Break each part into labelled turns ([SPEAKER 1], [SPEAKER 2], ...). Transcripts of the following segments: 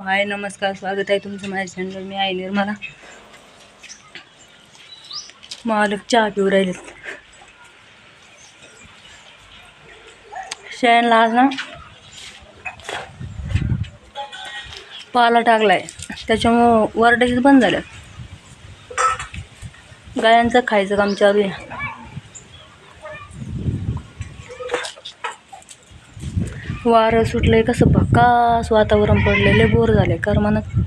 [SPEAKER 1] हाय नमस्कार स्वागत आहे तुमचं माझ्या चॅनल मी आहे निर्मला. मालक चहा पिऊ राहिलेत. शेणला आज ना पाला टाकलाय. त्याच्यामुळं वरडाशीच बंद झालं गायांचं खायचं काम चालू आहे. वारं सुटलंय कसं? भकास वातावरण पडलेले बोर झाले करमानात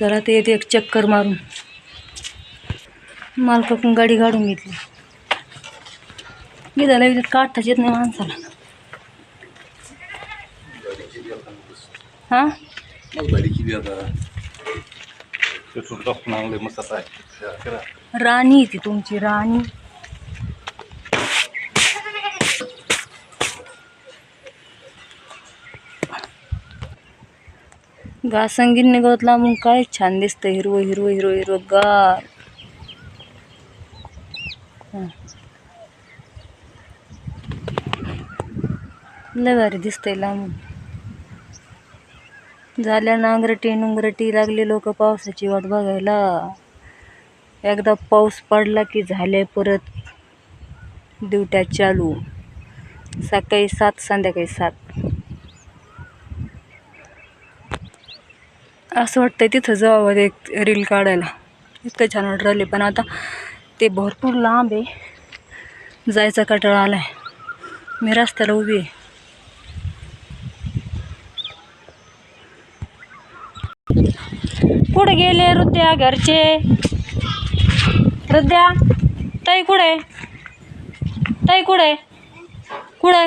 [SPEAKER 1] जरा ते येते एक चक्कर मारून. मालकाकडून गाडी काढून घेतली. मी झाला विकत काढताच येत नाही माणसाला. हां?
[SPEAKER 2] तिथून टाकून आणले मस्त
[SPEAKER 1] राणी ती तुमची राणी. घासंगीन गवत लांबून काय छान दिसतं हिरवं हिरवं हिरवं हिरवं गार. लय भारी दिसतंय लांबून झाल्या नांगरटी नुंगरटी लागले लोक पावसाची वाट बघायला. एकदा पाऊस पडला की झाले परत दिवट्या चालू. सकाळी सात संध्याकाळी सात. असं वाटतंय तिथं जावं एक रील काढायला. इतकं छान वाटत राहिले पण आता ते भरपूर लांब आहे. जायचा कटाळा आला आहे मी रस्त्याला उभी आहे. कुठे गेले हृदया घरचे? हृदया ताई कुठे? ताई कुठे? कुठे?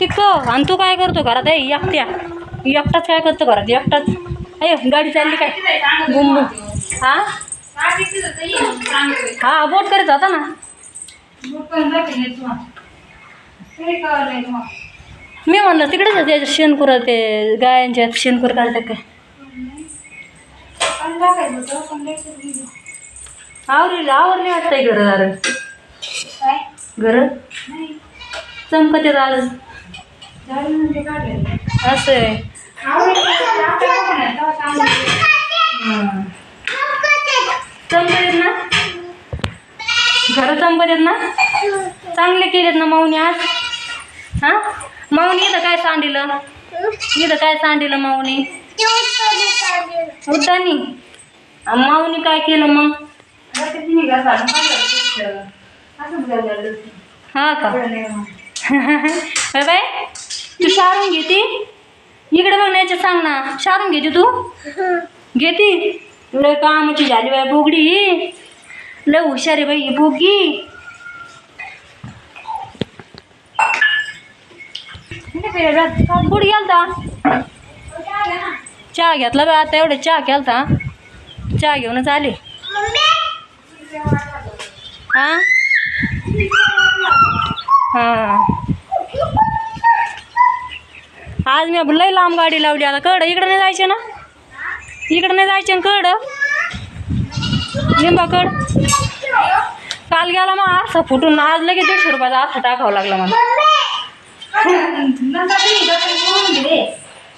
[SPEAKER 1] तिक आणि तू काय करतो घरात? आहे एकट्या. एकटाच काय करतो घरात? एकटाच. अय गाडी चालली काय? बुम हा? हा बोट करत होता ना? मी म्हणलं तिकडेच आहे त्याच्या शेणखुर ते गायांच्या शेणखुर काढतात काय आवरली आवरली वाटतंय घर दार घर? चमकते दार असं आहे. चमकत आहेत ना? घर चमकत आहेत ना? चांगले केलेत ना माऊनी आज? हां? माऊनी इथं काय सांडिलं? इथं काय सांडिलं माऊनी? उद्यानी माऊनी काय केलं मग? हा का? बाय बाय तू शारून घेती? इकडे बघ नाही सांग ना. शारून घेते तू? घेती. लय कामाची झाली बाय बोगडी. लय हुशारी बाई बोगी. बुगी कुठे गेलता चहा घेतला बा आता एवढे चहा केलता. चहा घेऊनच आले. हा? हा. आज मी लय लांब गाडी लावली आता कड इकडं नाही जायचे ना? इकडं नाही जायचे ना कड. लिंबाकड काल गेला मग आरसा फुटून आज लगेच दीडशे रुपयाचा आरसा टाकावा लागला मला.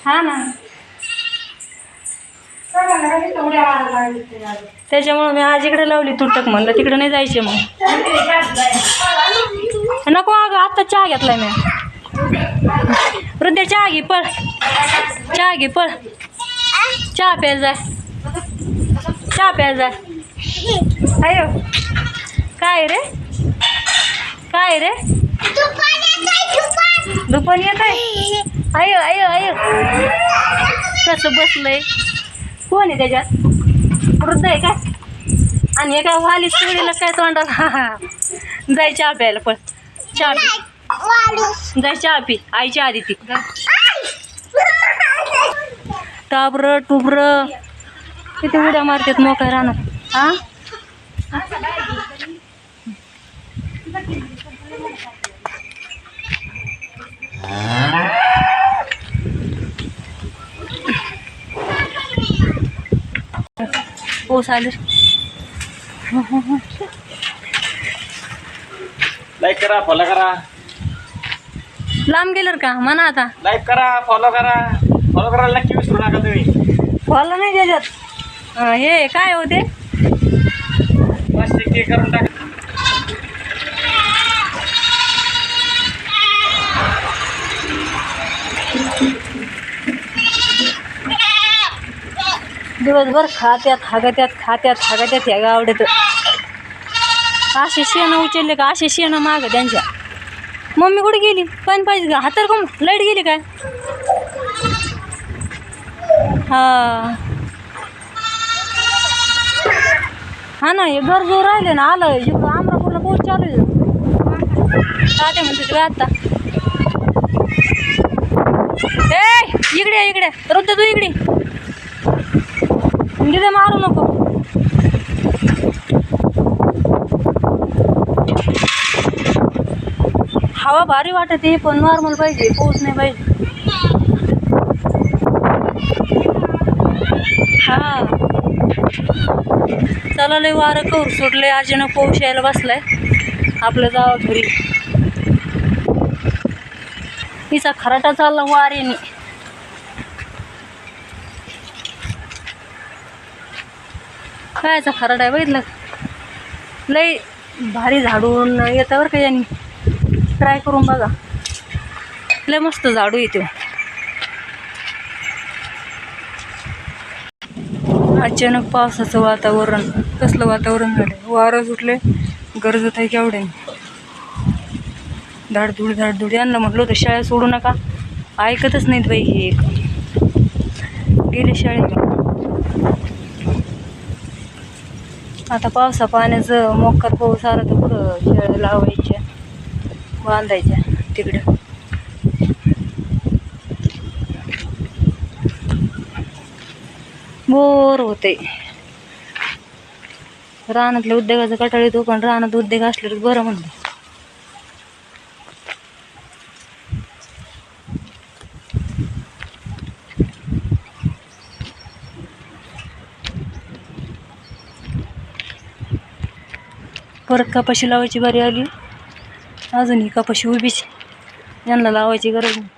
[SPEAKER 1] हा ना. त्याच्यामुळे मी आज इकडे लावली तुटक म्हणलं तिकडे नाही जायचे मग. नको अगं आत्ता चहा घेतलाय मी. वृद्ध चहा घे पळ. चहा घे पळ. चहा प्यायला जाय चहा प्यायला जाय अयो काय रे? काय रे? दुपारी येत आहे? अयो आयो आयो कसं बसलंय? कोण आहे त्याच्यात? वृद्ध आहे काय आणि एका वाली सोडीला काय तोंडाला? हा हा. जाय चहा प्यायला पण. चहा पी. जाय चहा पी. आईच्या आधी ती. टाबर टुबर. किती उड्या मारतात मोकळ्या राहणार हा? पाऊस आले.
[SPEAKER 3] लाईक करा फॉलो करा.
[SPEAKER 1] लांब गेलं का? म्हणा आता.
[SPEAKER 3] लाईक करा फॉलो करा. फॉलो करायला नक्की विसरू नका तुम्ही.
[SPEAKER 1] फॉलो नाही त्याच्यात हे काय होते?
[SPEAKER 3] प्लास्टिक ते करून टाका.
[SPEAKER 1] दिवसभर खात्यात हागत्यात खात्यात हागत्यात ह्या गावड्यात. असे शेणं उचलले का? असे शेणं माग त्यांच्या. मम्मी कुठे गेली? पण पाहिजे का? हातार कम लाइट गेली काय? हा. हा ना हे घर जो राहिले ना आलं इकडं आमरापूरला पोहोच चालू आहे. तात्या म्हणते काय आता. ए इकडे इकडे. रुद्ध तू इकडे. तिथे मारू नको हवा भारी वाटत आहे पण नॉर्मल पाहिजे पाऊस नाही पाहिजे हा चला लय वारं कवर सुटले अचानक पाऊस यायला बसलाय. आपलं जावा घरी. तिचा खराटा चालला वारेने. कायचा खरड आहे बघितलं? लय भारी झाडून येतं बरं का यांनी. ट्राय करून बघा. लय मस्त झाडू येतो हो. अचानक पावसाचं वातावरण कसलं वातावरण झालं वारं सुटले गरजत आहे केवढे धाडधूड धाडधूड. यांना म्हटलं होतं शाळा सोडू नका. ऐकतच नाहीत बाई हे. एक गेले शाळेत आता पावसा पाण्याचं मोकात पाऊस आला तर पुढं शेळ लावायच्या? बांधायच्या तिकडं. बोर होते रानातल्या उद्योगाचं कटाळी येतो पण रानात उद्योग असले तर बरं म्हणलं. परत कपाशी लावायची बारी आली. अजूनही कपाशी उभीच यांना लावायची गरज नाही.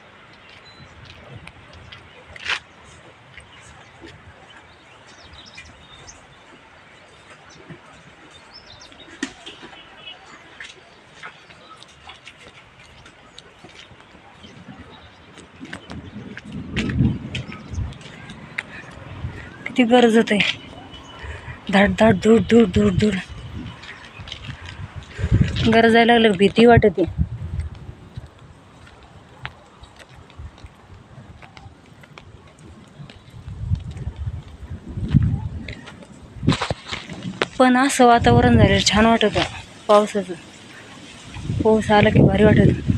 [SPEAKER 1] किती गरज आहे. धाड धाड धूड धूड धूड धूड. गरजायला लागलं भीती वाटते. पण असं वातावरण झालं छान वाटत. पावसाचं. पाऊस आला की भारी वाटत.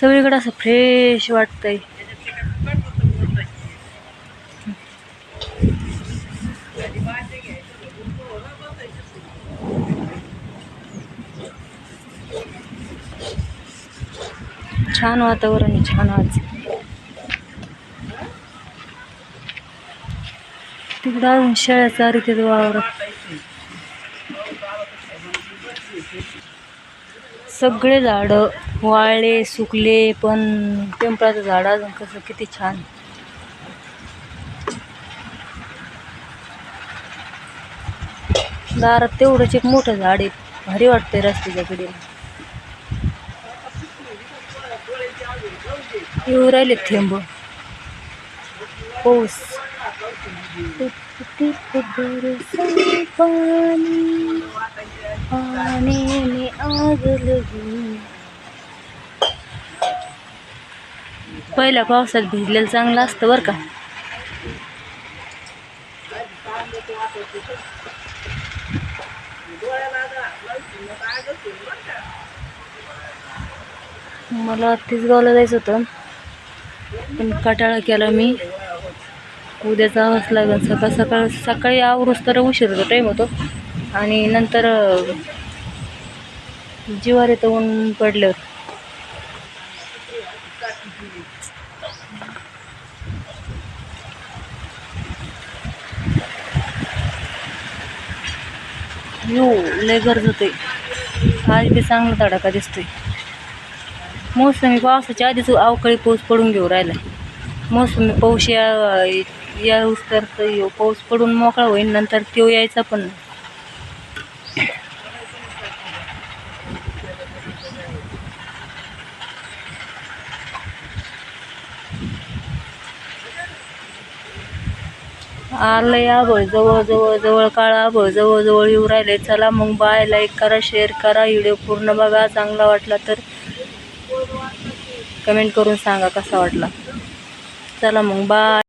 [SPEAKER 1] सगळीकडे असं फ्रेश वाटतंय. छान वातावरण आहे छान आज. तिकडं अजून शेळ्याचा चारित वावर सगळे झाडं. वाळले सुकले पण पिंपळाचं झाड अजून कसं किती छान. दारात तेवढंच एक मोठं झाड आहे. भारी वाटतंय रस्त्याच्या कडेला येऊ राहिले थेंब. पाऊस. पाणी पाणी आग लगी. पहिल्या पावसात भिजलेलं चांगलं असतं बरं का. मला तिसगावला जायचं होतं पण कटाळा केला मी. उद्या जावंच लागेल सकाळ सकाळ सकाळी आवरूस तर उशीर होतो टाईम होतो. आणि नंतर जिवारी तर ऊन पडल्यावर. यो लय गरज होते आज बी चांगला तडाखा दिसतोय. मोसमी पावसाच्या आधीच अवकाळी पाऊस पडून घेऊ राहिला मोसमी पाऊस या याऊस तर येऊ पाऊस पडून मोकळा होईल नंतर तो यायचा पण नाही. आलंय आबळ जवळ जवळ जवळ काळा आबळ जवळ जवळ येऊ राहिले. चला मग बाय लाईक करा शेअर करा. व्हिडिओ पूर्ण बघा. चांगला वाटला तर कमेंट करून सांगा कसा वाटला. चला मग बाय